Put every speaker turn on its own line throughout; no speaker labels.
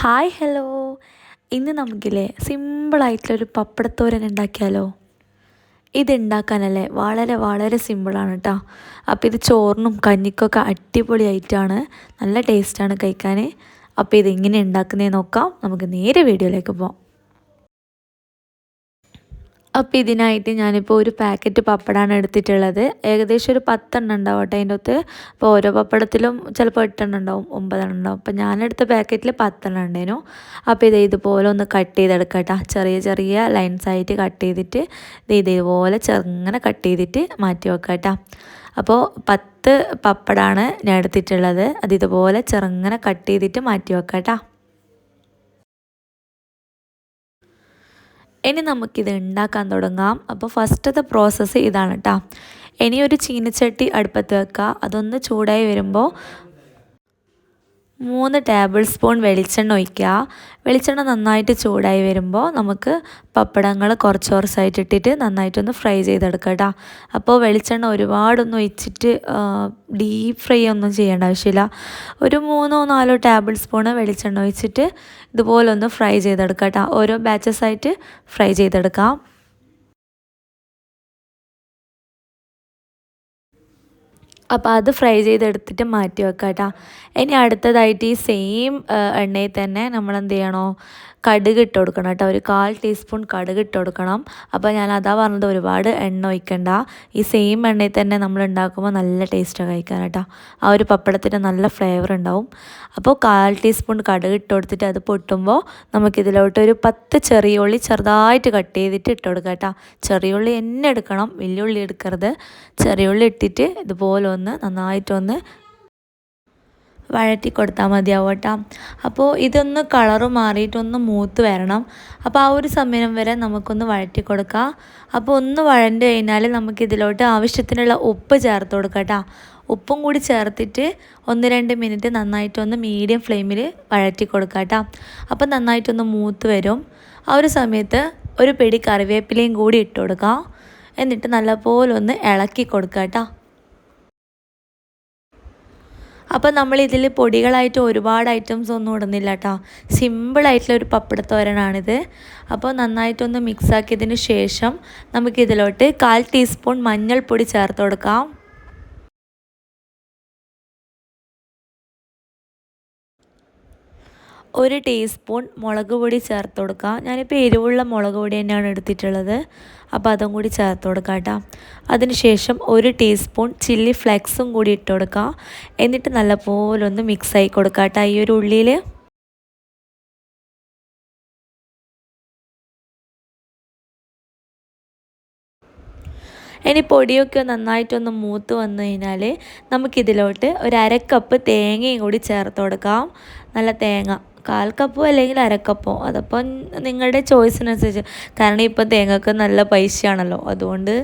Hi hello. ഇന്ന് നമുക്കില്ലേ സിമ്പിളായിട്ടുള്ളൊരു പപ്പടത്തോരൻ ഉണ്ടാക്കിയാലോ? ഇത് ഉണ്ടാക്കാനല്ലേ വളരെ വളരെ സിമ്പിളാണ് കേട്ടോ. അപ്പോൾ ഇത് ചോറിനും കഞ്ഞിക്കൊക്കെ അടിപൊളിയായിട്ടാണ്. നല്ല ടേസ്റ്റാണ് കഴിക്കാൻ അപ്പോൾ ഇതെങ്ങനെ ഉണ്ടാക്കുന്നതെന്ന് നോക്കാം. നമുക്ക് നേരെ വീഡിയോയിലേക്ക് പോകാം അപ്പോൾ ഇതിനായിട്ട് ഞാനിപ്പോൾ ഒരു പാക്കറ്റ് പപ്പടമാണ് എടുത്തിട്ടുള്ളത്. ഏകദേശം ഒരു പത്തെണ്ണം ഉണ്ടാവും കേട്ടോ അതിന്റെ അകത്ത്. അപ്പോൾ ഓരോ പപ്പടത്തിലും ചിലപ്പോൾ എട്ടെണ്ണം ഉണ്ടാവും ഒമ്പതെണ്ണം ഉണ്ടാവും. അപ്പോൾ ഞാനെടുത്ത പാക്കറ്റിൽ പത്തെണ്ണം ഉണ്ടേനു അപ്പോൾ ഇത് ഇതുപോലെ ഒന്ന് കട്ട് ചെയ്തെടുക്കട്ടോ. ചെറിയ ചെറിയ ലൈൻസ് ആയിട്ട് കട്ട് ചെയ്തിട്ട് ഇത് ഇതേപോലെ ചെറുങ്ങനെ കട്ട് ചെയ്തിട്ട് മാറ്റി വെക്കാം അപ്പോൾ പത്ത് പപ്പടമാണ് ഞാൻ എടുത്തിട്ടുള്ളത്. അത് ഇതുപോലെ ചെറുങ്ങനെ കട്ട് ചെയ്തിട്ട് മാറ്റി വെക്കാം ഇനി നമുക്കിത് ഉണ്ടാക്കാൻ തുടങ്ങാം. അപ്പോൾ ഫസ്റ്റത്തെ പ്രോസസ്സ് ഇതാണ് കേട്ടോ ഇനി ഒരു ചീനച്ചട്ടി അടുപ്പത്ത് വെക്കുക. അതൊന്ന് ചൂടായി വരുമ്പോൾ മൂന്ന് ടേബിൾ സ്പൂൺ വെളിച്ചെണ്ണ ഒഴിക്കുക. വെളിച്ചെണ്ണ നന്നായിട്ട് ചൂടായി വരുമ്പോൾ നമുക്ക് പപ്പടങ്ങൾ കുറച്ച് കുറച്ചായിട്ട് ഇട്ടിട്ട് നന്നായിട്ടൊന്ന് ഫ്രൈ ചെയ്തെടുക്കുക കേട്ടോ. അപ്പോൾ വെളിച്ചെണ്ണ ഒരുപാടൊന്നും ഒഴിച്ചിട്ട് ഡീപ്പ് ഫ്രൈ ഒന്നും ചെയ്യേണ്ട ആവശ്യമില്ല. ഒരു മൂന്നോ നാലോ ടേബിൾ സ്പൂണ് വെളിച്ചെണ്ണ ഒഴിച്ചിട്ട് ഇതുപോലെ ഒന്ന് ഫ്രൈ ചെയ്തെടുക്കുക കേട്ടോ. ഓരോ ബാച്ചസ് ആയിട്ട് ഫ്രൈ ചെയ്തെടുക്കാം. അപ്പോൾ അത് ഫ്രൈ ചെയ്തെടുത്തിട്ട് മാറ്റി വെക്കാം കേട്ടോ ഇനി അടുത്തതായിട്ട് ഈ സെയിം എണ്ണയിൽ തന്നെ നമ്മൾ എന്ത് ചെയ്യണോ കടുക് ഇട്ട് കൊടുക്കണം കേട്ടോ ഒരു കാൽ ടീസ്പൂൺ കടുക് ഇട്ട് കൊടുക്കണം. അപ്പോൾ ഞാൻ അതാ പറഞ്ഞത് ഒരുപാട് എണ്ണ ഒഴിക്കണ്ട. ഈ സെയിം എണ്ണയിൽ തന്നെ നമ്മൾ ഉണ്ടാക്കുമ്പോൾ നല്ല ടേസ്റ്റാണ് കഴിക്കാൻ കേട്ടോ ആ ഒരു പപ്പടത്തിന് നല്ല ഫ്ലേവർ ഉണ്ടാവും. അപ്പോൾ കാൽ ടീസ്പൂൺ കടുക് ഇട്ട് കൊടുത്തിട്ട് അത് പൊട്ടുമ്പോൾ നമുക്കിതിലോട്ട് ഒരു പത്ത് ചെറിയ ഉള്ളി ചെറുതായിട്ട് കട്ട് ചെയ്തിട്ട് ഇട്ട് കൊടുക്കാം കേട്ടോ ചെറിയ ഉള്ളി എന്നെ എടുക്കണം വലിയ ഉള്ളി എടുക്കരുത്. ചെറിയ ഉള്ളി ഇട്ടിട്ട് ഇതുപോലെ ഒന്ന് നന്നായിട്ടൊന്ന് വഴറ്റി കൊടുത്താൽ മതിയാവും കേട്ടോ അപ്പോൾ ഇതൊന്ന് കളറ് മാറിയിട്ടൊന്ന് മൂത്ത് വരണം. അപ്പോൾ ആ ഒരു സമയം വരെ നമുക്കൊന്ന് വഴറ്റി കൊടുക്കാം അപ്പോൾ ഒന്ന് വഴണ്ട് കഴിഞ്ഞാൽ നമുക്കിതിലോട്ട് ആവശ്യത്തിനുള്ള ഉപ്പ് ചേർത്ത് കൊടുക്കാം കേട്ടോ ഉപ്പും കൂടി ചേർത്തിട്ട് ഒന്ന് രണ്ട് മിനിറ്റ് നന്നായിട്ടൊന്ന് മീഡിയം ഫ്ലെയിമിൽ വഴറ്റി കൊടുക്കാം കേട്ടോ അപ്പോൾ നന്നായിട്ടൊന്ന് മൂത്ത് വരും. ആ ഒരു സമയത്ത് ഒരു പിടി കറിവേപ്പിലയും കൂടി ഇട്ട് കൊടുക്കാം. എന്നിട്ട് നല്ലപോലെ ഒന്ന് ഇളക്കി കൊടുക്കാം കേട്ടോ അപ്പോൾ നമ്മൾ ഇതിൽ പൊടികളായിട്ട് ഒരുപാട് ഐറ്റംസ് ഒന്നും ഇടുന്നില്ല കേട്ടോ സിമ്പിളായിട്ടുള്ള ഒരു പപ്പടത്തോരനാണിത്. അപ്പോൾ നന്നായിട്ടൊന്ന് മിക്സാക്കിയതിന് ശേഷം നമുക്കിതിലോട്ട് കാൽ ടീസ്പൂൺ മഞ്ഞൾപ്പൊടി ചേർത്ത് കൊടുക്കാം. ഒരു ടീസ്പൂൺ മുളക് പൊടി ചേർത്ത് കൊടുക്കുക. ഞാനിപ്പോൾ എരിവുള്ള മുളക് പൊടി തന്നെയാണ് എടുത്തിട്ടുള്ളത്. അപ്പോൾ അതും കൂടി ചേർത്ത് കൊടുക്കാം കേട്ടോ. അതിനുശേഷം ഒരു ടീസ്പൂൺ ചില്ലി ഫ്ലെക്സും കൂടി ഇട്ട് കൊടുക്കുക. എന്നിട്ട് നല്ലപോലെ ഒന്ന് മിക്സ് ആയി കൊടുക്കാം കേട്ടോ ഈ ഒരു ഉള്ളിയിൽ. ഇനി പൊടിയൊക്കെ നന്നായിട്ടൊന്ന് മൂത്ത് വന്നു കഴിഞ്ഞാൽ നമുക്കിതിലോട്ട് ഒരു അരക്കപ്പ് തേങ്ങയും കൂടി ചേർത്ത് കൊടുക്കാം. നല്ല തേങ്ങ കാൽ കപ്പോ അല്ലെങ്കിൽ അരക്കപ്പോ? അതപ്പം നിങ്ങളുടെ ചോയ്സിനനുസരിച്ച് കാരണം ഇപ്പം തേങ്ങക്ക് നല്ല പൈസയാണല്ലോ. അതുകൊണ്ട്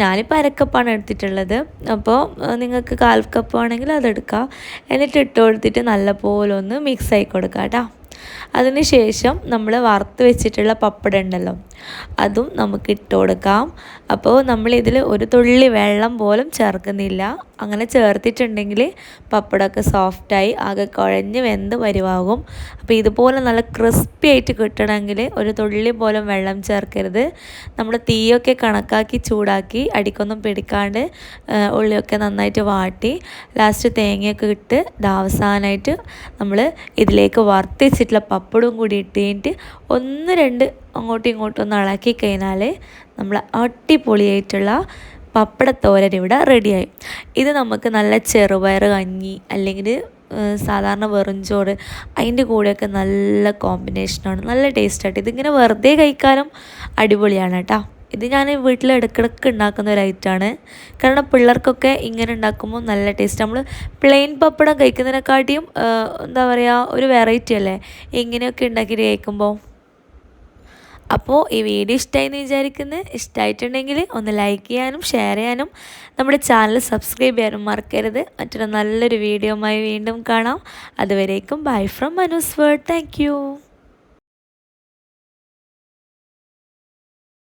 ഞാനിപ്പോൾ അരക്കപ്പാണ് എടുത്തിട്ടുള്ളത്. അപ്പോൾ നിങ്ങൾക്ക് കാൽ കപ്പ് ആണെങ്കിൽ അതെടുക്കാം. എന്നിട്ട് ഇട്ട് കൊടുത്തിട്ട് നല്ലപോലെ ഒന്ന് മിക്സ് ആയി കൊടുക്കാം കേട്ടോ. അതിനുശേഷം നമ്മൾ വറുത്ത് വെച്ചിട്ടുള്ള പപ്പടം ഉണ്ടല്ലോ. അതും നമുക്ക് ഇട്ട് കൊടുക്കാം. അപ്പോൾ നമ്മളിതിൽ ഒരു തുള്ളി വെള്ളം പോലും ചേർക്കുന്നില്ല. അങ്ങനെ ചേർത്തിട്ടുണ്ടെങ്കിൽ പപ്പടമൊക്കെ സോഫ്റ്റായി ആകെ കുഴഞ്ഞ് വെന്ത് വരുവാകും. അപ്പോൾ ഇതുപോലെ നല്ല ക്രിസ്പി ആയിട്ട് കിട്ടണമെങ്കിൽ ഒരു തുള്ളി പോലും വെള്ളം ചേർക്കരുത്. നമ്മൾ തീയൊക്കെ കണക്കാക്കി ചൂടാക്കി അടിക്കൊന്നും പിടിക്കാണ്ട് ഉള്ളിയൊക്കെ നന്നായിട്ട് വാട്ടി ലാസ്റ്റ് തേങ്ങയൊക്കെ ഇട്ട് അവസാനമായിട്ട് നമ്മൾ ഇതിലേക്ക് വറുത്തിച്ചിട്ടുള്ള പപ്പടവും കൂടി ഇട്ടിട്ട് ഒന്ന് രണ്ട് അങ്ങോട്ടും ഇങ്ങോട്ടും ഒന്ന് ഇളക്കി കഴിഞ്ഞാൽ നമ്മൾ അടിപൊളിയായിട്ടുള്ള പപ്പടത്തോരൻ ഇവിടെ റെഡിയായി. ഇത് നമുക്ക് നല്ല ചെറുപയർ കഞ്ഞി അല്ലെങ്കിൽ സാധാരണ വെറും ചോറ് അതിന്റെ കൂടെയൊക്കെ നല്ല കോമ്പിനേഷനാണ് നല്ല ടേസ്റ്റായിട്ട് ഇതിങ്ങനെ വെറുതെ കഴിക്കാനും അടിപൊളിയാണ് കേട്ടോ. ഇത് ഞാൻ വീട്ടിൽ ഇടയ്ക്കിടയ്ക്ക് ഉണ്ടാക്കുന്ന ഒരു ഐറ്റമാണ് കാരണം പിള്ളേർക്കൊക്കെ ഇങ്ങനെ ഉണ്ടാക്കുമ്പോൾ നല്ല ടേസ്റ്റ് നമ്മൾ പ്ലെയിൻ പപ്പടം കഴിക്കുന്നതിനെക്കാട്ടിയും എന്താ പറയുക ഒരു വെറൈറ്റി അല്ലേ? ഇങ്ങനെയൊക്കെ ഉണ്ടാക്കിയിട്ട് കഴിക്കുമ്പോൾ. അപ്പോൾ ഈ വീഡിയോ ഇഷ്ടമായി എന്ന് വിചാരിക്കുന്നത് ഇഷ്ടമായിട്ടുണ്ടെങ്കിൽ ഒന്ന് ലൈക്ക് ചെയ്യാനും ഷെയർ ചെയ്യാനും നമ്മുടെ ചാനൽ സബ്സ്ക്രൈബ് ചെയ്യാനും മറക്കരുത്. മറ്റൊരു നല്ലൊരു വീഡിയോയുമായി വീണ്ടും കാണാം. അതുവരേക്കും bye from Manu's word thank